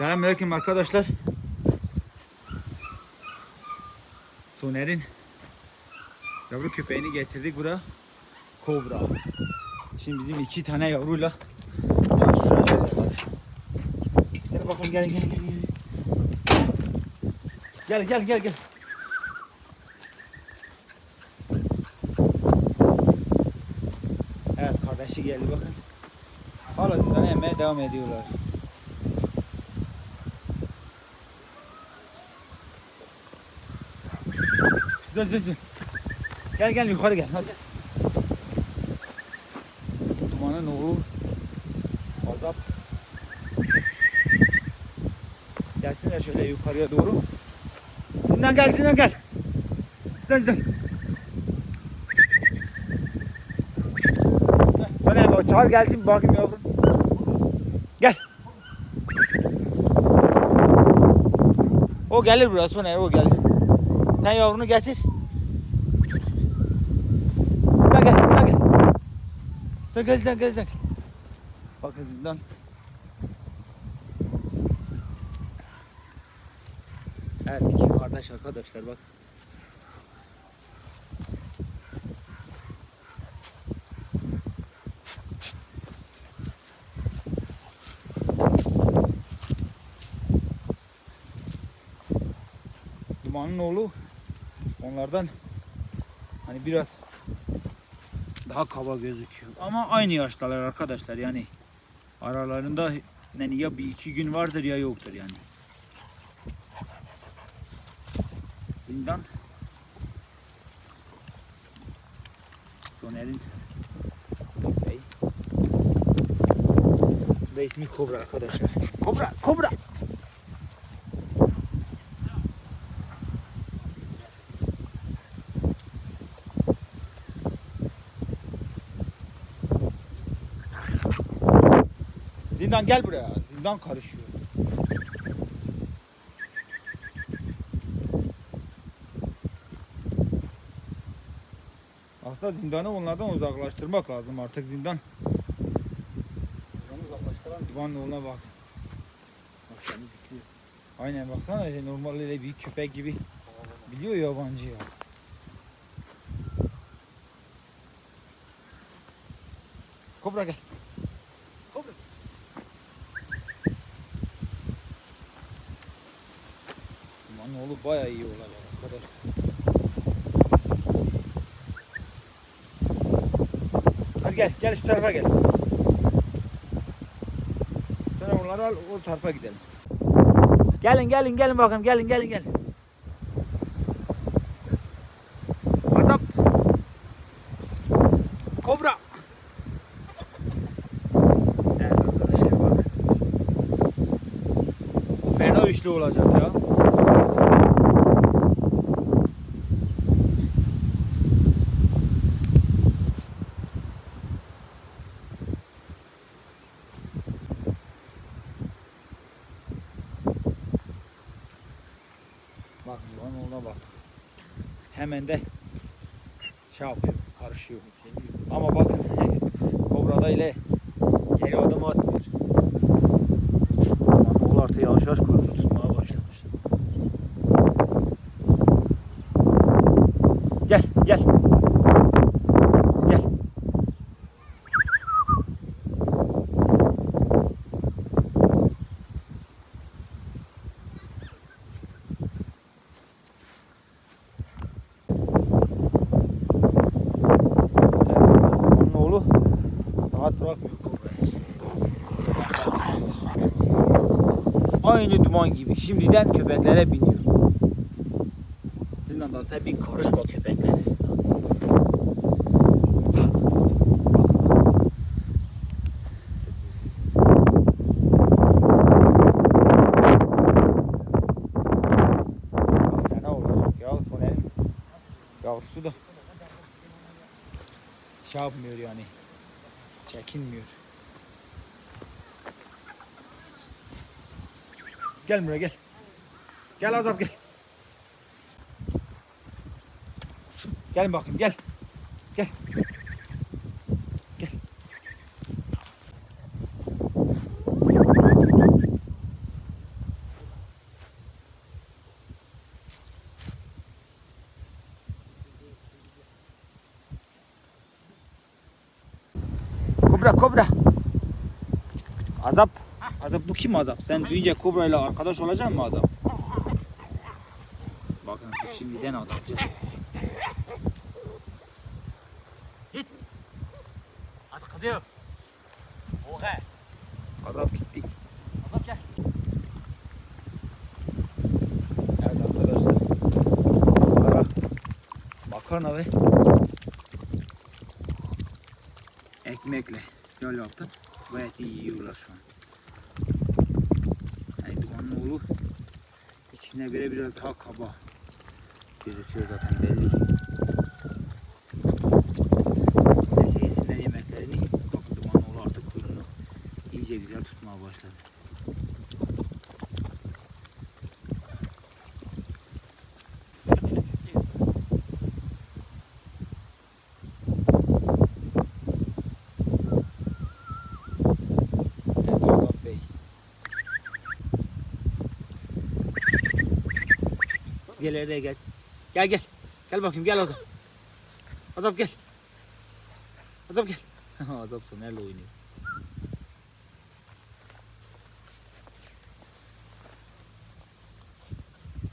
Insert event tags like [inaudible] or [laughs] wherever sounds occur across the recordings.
Selamünaleyküm arkadaşlar. Soner'in yavru köpeğini getirdik buraya. Kobra. Şimdi bizim iki tane yavruyla herhalde. Gel bakalım gel gel gel. Gel gel gel gel. Evet kardeşi geldi bakın. Hala zindan emmeye devam ediyorlar. Dur dur dur. Gel gel yukarı gel hadi. Dumanın oğlu. Azap. Gelsinler şöyle yukarıya doğru. Zindan gel zindan gel. Zindan zindan. Sana bak çağır gelsin bakayım yavrum. Gel. O gelir buraya sonra o gelir. Sen yavrunu getir. Sen gel, sen gel. Sen gel, sen gel, sen gel. Bakın zindan. Evet iki kardeş arkadaşlar bak. Dumanın oğlu onlardan hani biraz daha kaba gözüküyor. Ama aynı yaştalar arkadaşlar yani aralarında yani ya bir iki gün vardır ya yoktur yani. Zindan Soner'in köpeği. Bu da ismi Kobra arkadaşlar. Kobra, Kobra. Zindan gel buraya. Zindan karışıyor. Aslında zindanı onlardan uzaklaştırmak lazım artık zindan. Onu uzaklaştıran Divan yoluna bak. Aynen baksana işte normal öyle bir köpek gibi biliyor yabancı ya. Kobra gel. Kobra. Bayağı iyi olay arkadaş. Hadi gel, gel şu tarafa gel. Sonra onları al, o tarafa gidelim. Gelin gelin gelin bakalım gelin gelin gelin. Azap. Kobra. Evet arkadaşlar bak. Bu fena üçlü olacak ya. Bak yuvan ona bak. Hemen de şey yapıyor, karışıyor. Ama bak [laughs] Kobra'da ile geri adım atmıyor. Oğul artık yavaş yavaş kuyruğunu tutmaya başlamış. Gel. Gel. Aynı duman gibi şimdiden köpeklere biniyor. Zindan da sen bir karışma Soner'in yavrusu da şey yapmıyor yani. Çekinmiyor. Gel buraya gel. Gel Azap gel. Gel bakayım gel. Gel. Gel. Kobra kobra. Azap. Azap bu kim Azap? Sen büyüyünce kobra ile arkadaş olacak mı Azap? Bakın bu şimdiden azapçı. Hadi kızıyor. Oha. Azap gitti. Azap gel. Evet arkadaşlar. Ara. Makarna ve ekmekle yol yaptım. Gayet iyi yiyorlar şu an. Dumanlı oğlu ikisine göre biraz daha kaba gözüküyor zaten belli. Neyse yesinler yemeklerini. Bakın dumanlı oğlu artık kuyruğunu iyice güzel tutmaya başladı. Saçını çekiyorsun. Evet Azap Bey. Gel nereye gelsin. Gel gel. Gel bakayım gel Azap. Azap gel. Azap gel. [laughs] Azap Soner'le oynuyor.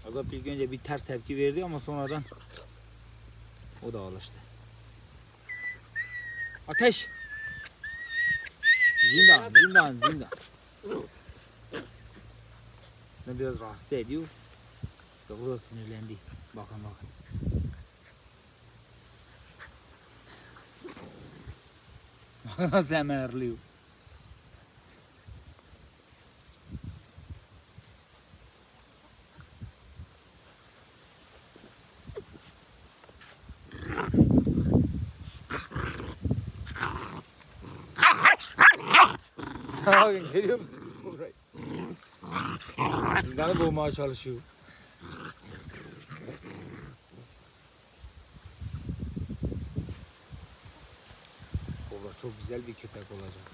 Azap ilk önce bir ters tepki verdi ama sonradan o da alıştı. Ateş! Zindan, zindan, zindan. Ne biraz rahatsız ediyor. Yavru da sinirlendi. Bakın bakın. [laughs] [laughs] Bakın nasıl hemen hırlıyor. Bakın görüyor musunuz burayı? Zindanı boğmaya çalışıyor. Kobra çok güzel bir köpek olacak.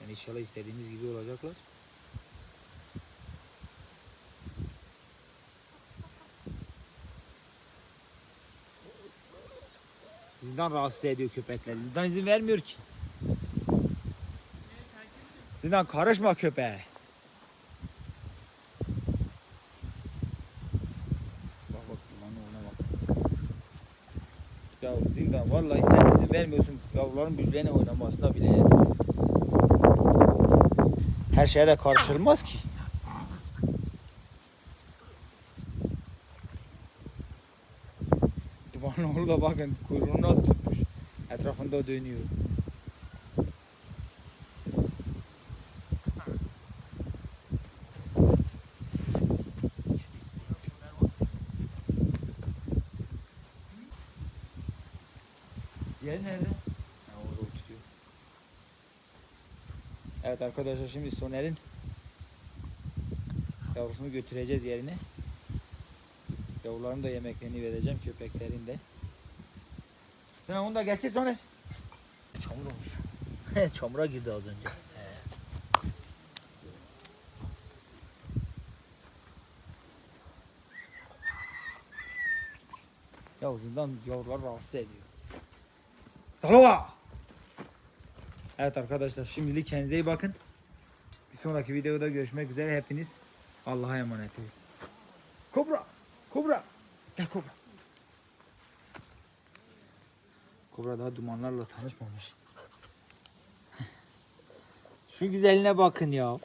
Yani inşallah istediğimiz gibi olacaklar. Zindan rahatsız ediyor köpekleri. Zindan izin vermiyor ki. Zindan karışma köpeğe. Bak bak lan ona bak. Ya vallahi sen izin vermiyorsun yavruların birbirine oynamasına bile. Her şeye de karışılmaz ki. Dumanlı da bakın kuyruğunu nasıl tutmuş. Etrafında dönüyor. Evet arkadaşlar şimdi Soner'in yavrusunu götüreceğiz yerine. Yavruların da yemeklerini vereceğim köpeklerin de. Sen onu da geçir Soner. Çamur olmuş. [laughs] Çamura girdi az önce. Ya zindan yavrular rahatsız ediyor. Salova! Evet arkadaşlar şimdilik kendinize iyi bakın. Bir sonraki videoda görüşmek üzere hepiniz. Allah'a emanet olun. Kobra! Kobra! Gel kobra. Kobra daha dumanlarla tanışmamış. Şu güzeline bakın ya.